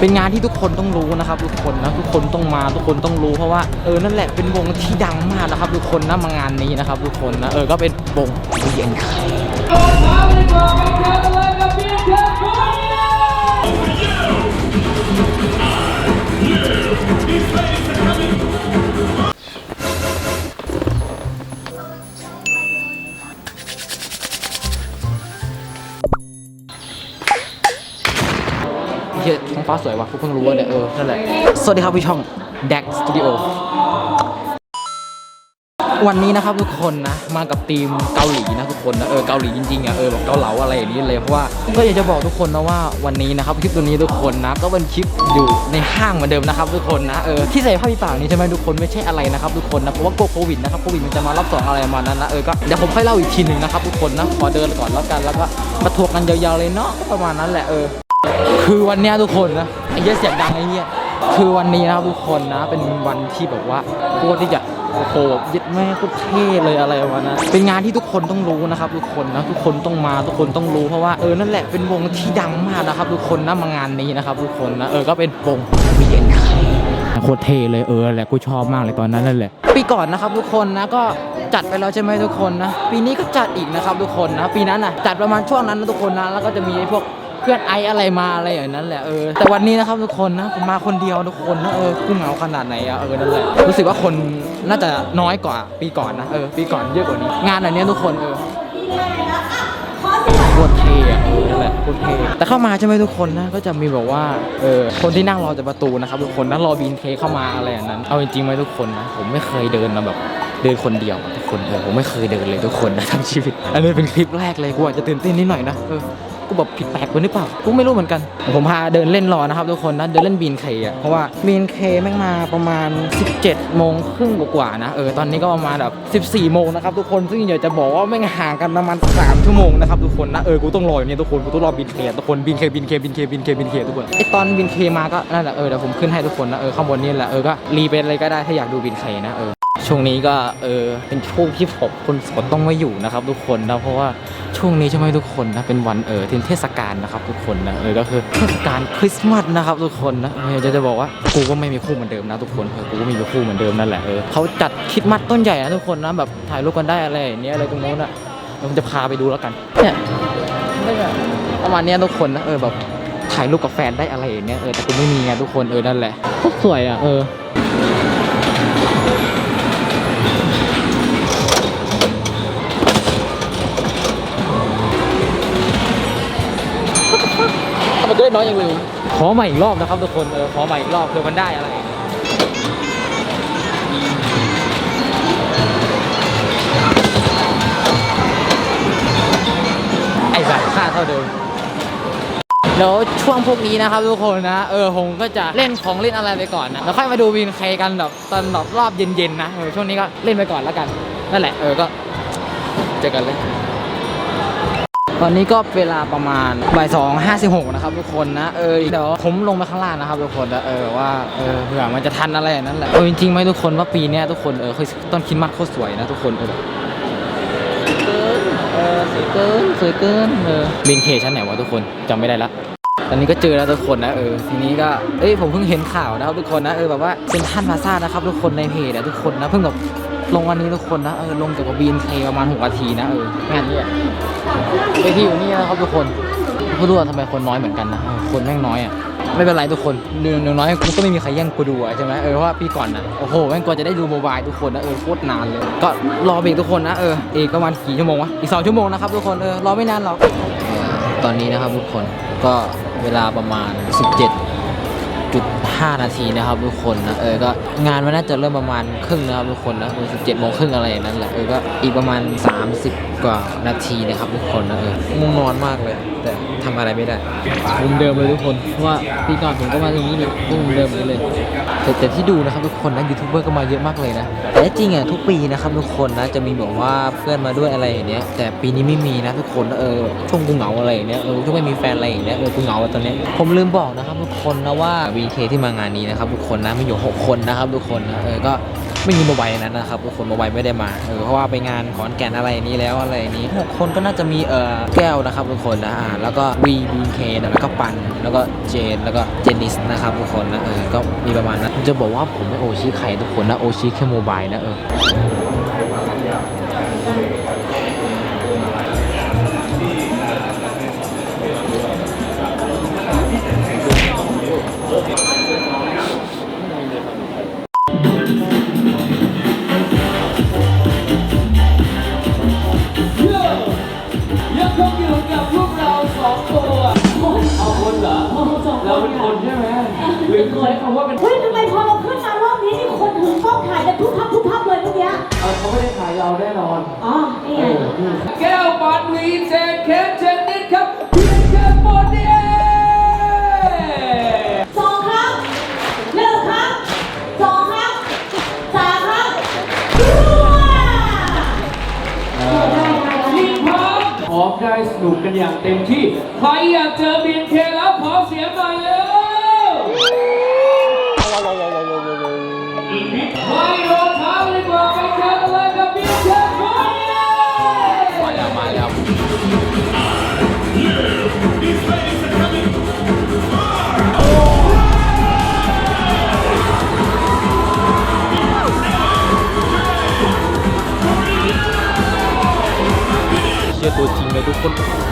เป็นงานที่ทุกคนต้องรู้นะครับ ทุกคนนะทุกคนต้องมาทุกคนต้องรู้เพราะว่าเออนั่นแหละเป็นวงที่ดังมากนะครับ ทุกคนนะมางานนี้นะครับ ทุกคนนะเออก็เป็นวงเบียนไข่เฟ้าสวยว่ะเพิ่งรู้ว่าเนี่ยเออนั่นแหละสวัสดีครับพี่ช่อง Deck Studio วันนี้นะครับทุกคนนะมากับทีมเกาหลีนะทุกคนนะเออเกาหลีจริงๆอะเออแบบเกาเหลาอะไรอย่างนี้เลยเพราะว่าก็อยากจะบอกทุกคนนะว่าวันนี้นะครับคลิปตัวนี้ทุกคนนะก็เป็นคลิปอยู่ในห้างเหมือนเดิมนะครับทุกคนนะเออที่ใส่ผ้าปิดปากนี้ใช่ไหมทุกคนไม่ใช่อะไรนะครับทุกคนนะเพราะว่ากลัวโควิดนะครับโควิดมันจะมารอบสองอะไรมานั้นนะเออก็เดี๋ยวผมค่อยเล่าอีกทีหนึ่งนะครับทุกคนนะขอเดินก่อนแล้วกันแล้วก็มาถกกันยาวๆเลยเนาะประมาณนั้นแหละเออ คือวันนี้ทุกคนนะไอ้เหี้ยเสียงดังไอ้เหี้ยคือวันนี้นะครับทุกคนนะ เป็นวันที่แบบว่าโคตรที่จะโอ้โหแบบยึดแม่โคตรเท่เลยอะไรประนั้นเป็นงานที่ทุกคนต้องรู้นะครับ ทุกคนนะทุกคนต้องมาทุกคนต้องรู้เพราะว่าเออนั่นแหละเป็นวงที่ดังมากนะครับ ทุกคนนะมางานนี้นะครับ ทุกคนนะเออก็เป็นวงเบียนไข่โคตรเท่เลยเออแหละกูชอบมากเลยตอนนั้นนั่นแหละปีก่อนนะครับทุกคนนะก็จัดไปแล้วใช่ไหมทุกคนนะปีนี้ก็จัดอีกนะครับทุกคนนะปีนั้นน่ะจัดประมาณช่วงนั้นนะทุกคนนะแล้วก็จะมีพวก เพื่อนไออะไรมาอะไรอย่างนั้นแหละเออแต่วันนี้นะครับทุกคนนะผมมาคนเดียวทุกคนนะเออกูเหงาขนาดไหนอะเออนั่นแหละรู้สึกว่าคนน่าจะน้อยกว่าปีก่อนนะเออปีก่อนเยอะกว่านี้ งานอันเนี้ยทุกคนเออโคตรเท่อะเออนั่นแหละโคตรเท่แต่เข้ามาใช่ไหมทุกคนนะก็จะมีแบบว่าเออคนที่นั่งรอจะประตูนะครับทุกคนนะรอบีนเคเข้ามาอะไรอย่างนั้นเอาจริงๆไหมทุกคนนะผมไม่เคยเดินมาแบบเดินคนเดียวทุกคนเออผมไม่เคยเดินเลยทุกคนนะทั้งชีวิต อันนี้เป็นคลิปแรกเลยกูอาจจะตื่นเต้นนิดหน่อยนะเออ กูแบบผิดแปลกไปหรือเปล่า กูไม่รู้เหมือนกัน ผมพาเดินเล่นรอนะครับทุกคนนะ เดินเล่นบีนเคอะ เพราะว่าบีนเคแม่งมาประมาณ 17โมงครึ่งกว่าๆนะ เออ ตอนนี้ก็ประมาณแบบ14โมงนะครับทุกคน ซึ่งอยากจะบอกว่าแม่งห่างกันประมาณ3ชั่วโมงนะครับทุกคนนะ เออ กูต้องรออย่างเงี้ยทุกคน กูต้องรอบีนเคทุกคนบีนเคบีนเคบีนเคบีนเคบีนเคทุกคน ไอตอนบีนเคมาก็นั่นแหละ เออ เดี๋ยวผมขึ้นให้ทุกคนนะ เออ ข้างบนนี่แหละ เออ ก็รีเป็นอะไรก็ได้ถ้าอยากดูบีนเคนะ เออ ช่วงนี้ก็เออเป็นช่วงที่ผมคนโสดต้องมาอยู่นะครับ ทุกคนนะเพราะว่าช่วงนี้ใช่ไหมทุกคนนะเป็นวันเออเทศกาลนะครับ ทุกคนนะเออก็คือเทศกาลคริสต์มาสนะครับ ทุกคนนะเออจะจะบอกว่ากูก็ไม่มีคู่เหมือนเดิมนะทุกคนเออกูก็ไมมีคู่เหมือนเดิมนั่นแหละเออเขาจัดคริสต์มาสต้นใหญ่นะทุกคนนะแบบถ่ายรูปกันได้อะไรอย่างเนี้ยอะไรตรงโน้นอะผมจะพาไปดูแล้วกันเนี่ยประมาณเนี้ยทุกคนนะเออแบบถ่ายรูปกับแฟนได้อะไรอย่างเนี้ยเออแต่กูไม่มีไงทุกคนเออนั่นแหละสวยอะเออ น้อยอย่างเร็วขอใหม่อีกรอบนะครับทุกคนเออขอใหม่อีกรอบเผื่อมันได้อะไรไอ้แบบค่าเท่าเดิมแล้วช่วงพวกนี้นะครับทุกคนนะ เออผมก็จะเล่นของเล่นอะไรไปก่อนนะแล้วค่อยมาดูวินเคกันแบบตอนแบบรอบเย็นๆนะเออช่วงนี้ก็เล่นไปก่อนแล้วกัน นั่นแหละเออก็เจอกันเลย ตอนนี้ก็เวลาประมาณบ่ายสองห้าสิบหกนะครับทุกคนนะ เออเดี๋ยวผมลงไปข้างล่างนะครับทุกคนนะเออว่าเออเผื่อมันจะทันอะไรนั้นแหละเออจริงๆไหมทุกคนว่าปีนี้ทุกคนเออคือต้นคิดมัดโคตรสวยนะทุกคนเออสวยเกินเออสวยเกินสวยเกินเออบินเคชั้นไหนวะทุกคนจำไม่ได้ละตอนนี้ก็เจอแล้วทุกคนนะเออทีนี้ก็เอ้ยผมเพิ่งเห็นข่าวนะครับทุกคนนะเออแบบว่าเป็นท่านมาซ่านะครับทุกคนในเพจอะทุกคนนะเพิ่งแบบลงวันนี้ทุกคนนะเออลงเกี่ยวกับบีนเคประมาณหกนาทีนะเออ งานนี้ เวทีอยู่นี่นะครับทุกคนไม่รู้ว่าทำไมคนน้อยเหมือนกันนะ คนแม่งน้อยอะ ไม่เป็นไรทุกคนเรื่งน้อยกูก็ไม่มีใครแย่งกูดูใช่ไหมเออเพราะว่าปีก่อนนะโอ้โหแม่งกว่าจะได้ดูโมบายทุกคนนะเออโคตรนานเลย ก็รอไปอีกทุกคนนะเอออีกประมาณกี่ชั่วโมงวะอีกสองชั่วโมงนะครับทุกคนเออรอไม่นานหรอกตอนนี้นะครับทุกคนก็เวลาประมาณ 17จุด 5 นาทีนะครับทุกคนนะเออก็งานมันน่าจะเริ่มประมาณครึ่งนะครับทุกคนนะคือ17โมงครึ่งอะไรนั่นแหละเออก็อีกประมาณ 30 กว่านาทีนะครับทุกคนนะเออง่วงนอนมากเลยแต่ทำอะไรไม่ได้มุมเดิมเลยทุกคนเพราะว่าปีก่อนผมก็มาตรงนี้เลยมุมเดิมนี้เลยแต่แต่ที่ดูนะครับทุกคนนะยูทูบเบอร์ก็มาเยอะมากเลยนะแต่จริงอะทุกปีนะครับทุกคนนะจะมีแบบว่าเพื่อนมาด้วยอะไรอย่างเนี้ยแต่ปีนี้ไม่มีนะทุกคนเออช่วงกูเหงาอะไรอย่างเนี้ยเออช่วงไม่มีแฟนอะไรอย่างเนี้ยเออกูเหงาอะตอนเนี้ยผมลืมบอกนะครับทุกคนนะว่า VK ที่มางานนี้นะครับทุกคนนะมีอยู่หกคนนะครับทุกคนนะเออก็ ไม่มีโมบายนั้นนะครับทุกคนโมบายไม่ได้มาเออเพราะว่าไปงานขอนแก่นอะไรนี้แล้วอะไรนี้หกคนก็น่าจะมีเอ่อแก้วนะครับทุกคนนะอ่าแล้วก็วีบีเคแล้วก็ปันแล้วก็เจนแล้วก็เจนนิสนะครับทุกคนนะเออก็มีประมาณนั้นจะบอกว่าผมไม่โอชิใครทุกคนนะโอชิแค่โมบายนะเออ หรือใช้คำว่าเป็นเฮ้ยทำไมพอเราขึ้นมารอบนี้นี่คนถึงกล้องถ่ายกันทุกพับทุกพับเลยเมื่อกี้เออเขาไม่ได้ขายเราแน่นอน อ๋อ นี่ไงแก้วปันวีเจนเคสเจนนิดครับเพียงแค่โมเดลสองครั้งหนึ่งครั้งสองครั้งสามครั้งได้ได้ได้ทีมพร้อมพร้อมได้สนุกกันอย่างเต็มที่ ใครอยากเจอบีนเค ทุกคน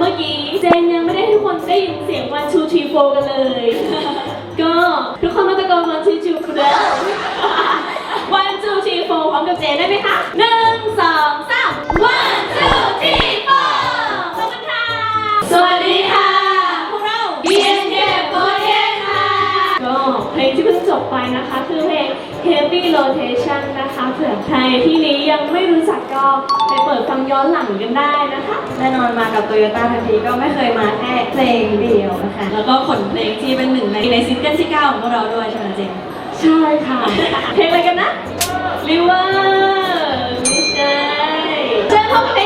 เมื่อกี้เจนยังไม่ได้ให้ทุกคนได้ยินเสียง one two three four กันเลย ก็ทุกคนมาตะโกน one two three four แล้ว one two three four พร้อมกับเจนได้ไหมคะหนึ่งสองสาม one two three four ขอบคุณค่ะสวัสดีค่ะพวกเรา BNK โปรเจกต์ค่ะก็เพลงที่เพิ่งจบไปนะคะคือเพลง Heavy Rotation นะคะเผื่อใครที่นี้ยังไม่รู้จักก็ไปเปิดฟังย้อนหลังกันได้นะคะ แน่นอนมากับโตโยต้าทันทีก็ไม่เคยมาแค่เพลงเดียวนะคะ แล้วก็ขนเพลงที่เป็นหนึ่งในในซิงเกิลที่9ของพวกเราด้วยใช่ไหมเจงใช่ค่ะ เพลงอะไรกันนะ River ไม่ใช่เชิญพบกับเพล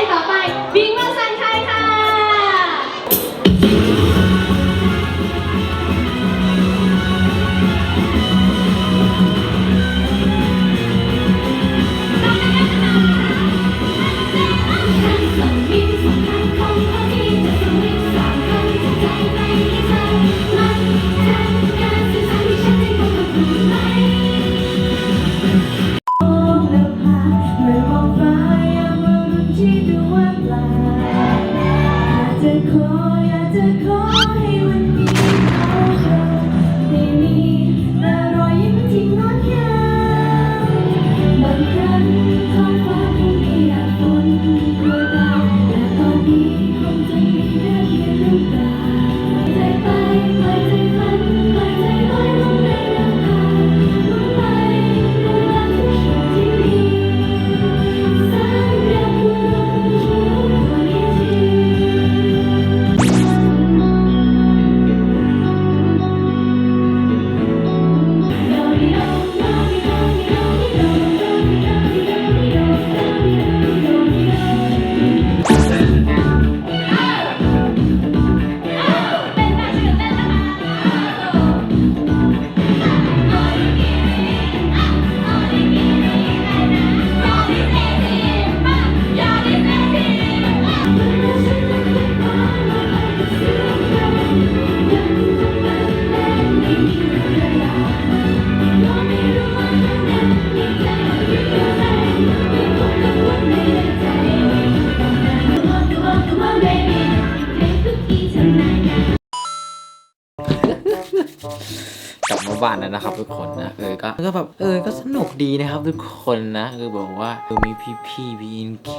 งต่อไปบิง กลับมาบ้านแล้วนะครับทุกคนนะเออก็ก็แบบเออก็สนุกดีนะครับ ทุกคนนะเออบอกว่าเออมีพี่พี่บีนเค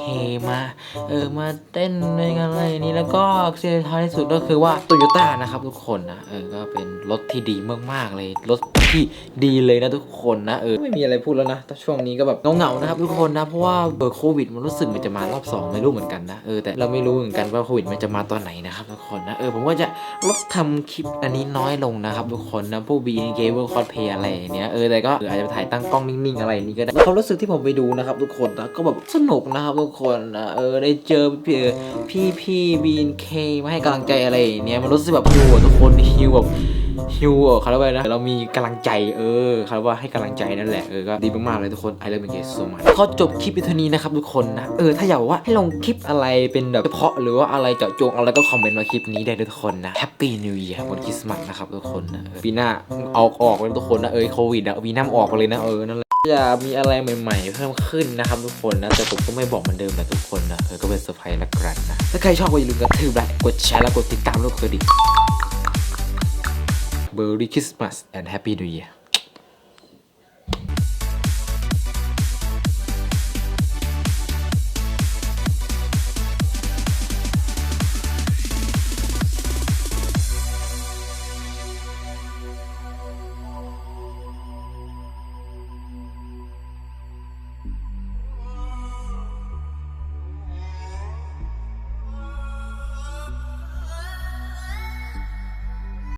มาเออมาเต้นในงานอะไรนี้แล้วก็สิ่งท้ายที่สุดก็คือว่าโตโยต้านะครับทุกคนนะเออก็เป็นรถที่ดีมากๆเลยรถที่ดีเลยนะทุกคนนะเออไม่มีอะไรพูดแล้วนะแต่ช่วงนี้ก็แบบเงาๆนะครับทุกคนนะเพราะว่าเบอร์โควิดมันรู้สึกมันจะมารอบสองไม่รู้เหมือนกันนะเออแต่เราไม่รู้เหมือนกันว่าโควิดมันจะมาตอนไหนนะครับทุกคนนะเออผมก็จะ ลดทำคลิปอันนี้น้อยลงนะครับทุกคนนะพวก B N K พวกคอสเพย์อะไรเนี้ยเออแต่ก็อาจจะไปถ่ายตั้งกล้องนิ่งๆอะไรนี้ก็ได้ความรู้สึกที่ผมไปดูนะครับทุกคนนะก็แบบสนุกนะครับทุกคนนะเออได้เจอพี่พี่พี่ B N K มาให้กำลังใจอะไรเนี้ยมันรู้สึกแบบฮิวอะทุกคนฮิวแบบ ฮิวเออเขาเรียกว่าอะไรนะเรามีกำลังใจเออเขาเรียกว่าให้กำลังใจนั่นแหละเออก็ดีมากๆเลยทุกคน I love you guys so much เขาจบคลิปวิดีโอนี้นะครับทุกคนนะเออถ้าอยากว่าให้ลงคลิปอะไรเป็นแบบเฉพาะหรือว่าอะไรเจาะจงอะไรก็คอมเมนต์มาคลิปนี้ได้เลยทุกคนนะ Happy New Year วันคริสต์มาสนะครับทุกคนนะเออปีหน้าเอาออกเลยทุกคนนะเออโควิดอะปีหน้าออกเลยนะเออนั่นแหละจะมีอะไรใหม่ๆ เพิ่มขึ้นนะครับทุกคนนะ แต่ผมก็ไม่บอกเหมือนเดิมนะทุกคนนะเออก็เป็นเซอร์ไพรส์ละกันนะ ถ้าใครชอบก็อย่าลืมกระทืบไลค์กดแชร์และกดติดตามแล้วกดกระดิ่ง Merry Christmas and Happy New Year